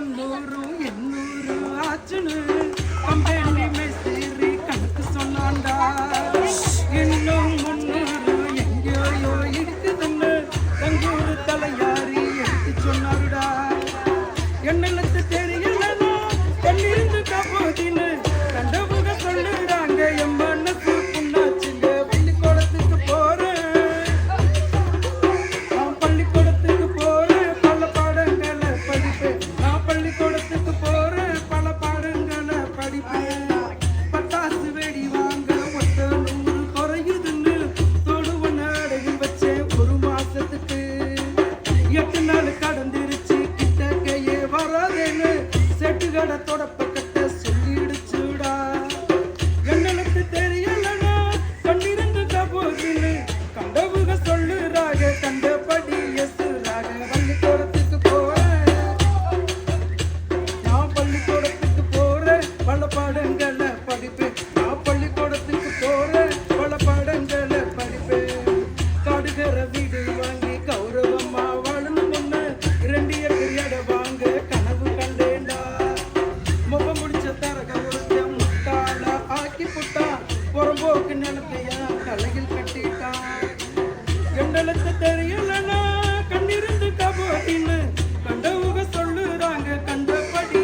தொண்ணூறு எண்ணூறு ஆச்சுன்னு. கம்பெனி மேஸ்திரி கணக்கு சொன்னான்டா இன்னும் முன்னூறு எங்கேயோ இருக்குதுன்னு எங்கூர் தலையாரி எடுத்து போறேன்னு செட்டுகடை தொடப்ப கட்ட சொல்லிடுச்சுடா. எங்களுக்கு தெரியலடா பன்னிரண்டு கபோதுன்னு கண்டவுக சொல்லுறாக கண்டபடி எசுறாக பள்ளிக்கூடத்துக்கு போறேன். நான் பள்ளிக்கூடத்துக்கு போறேன். பல பாடங்கள் நிலத்தையா தலையில் கட்டிட்டான் எங்களுக்கு தெரியலனா கண்ணிருந்து கபோட்டின்னு கண்டவுக சொல்லுறாங்க கண்டபடி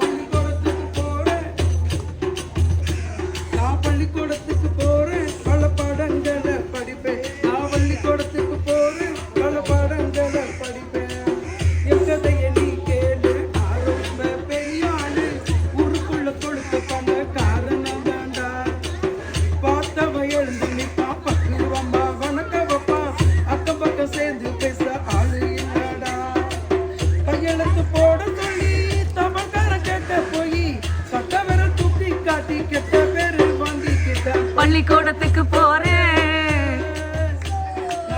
பள்ளிக்கூடத்துக்கு போறேன். நான் பள்ளிக்கூடத்துக்கு பள்ளிக்கூடத்துக்கு போறேன்.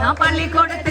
நான் பள்ளிக்கூடத்துக்கு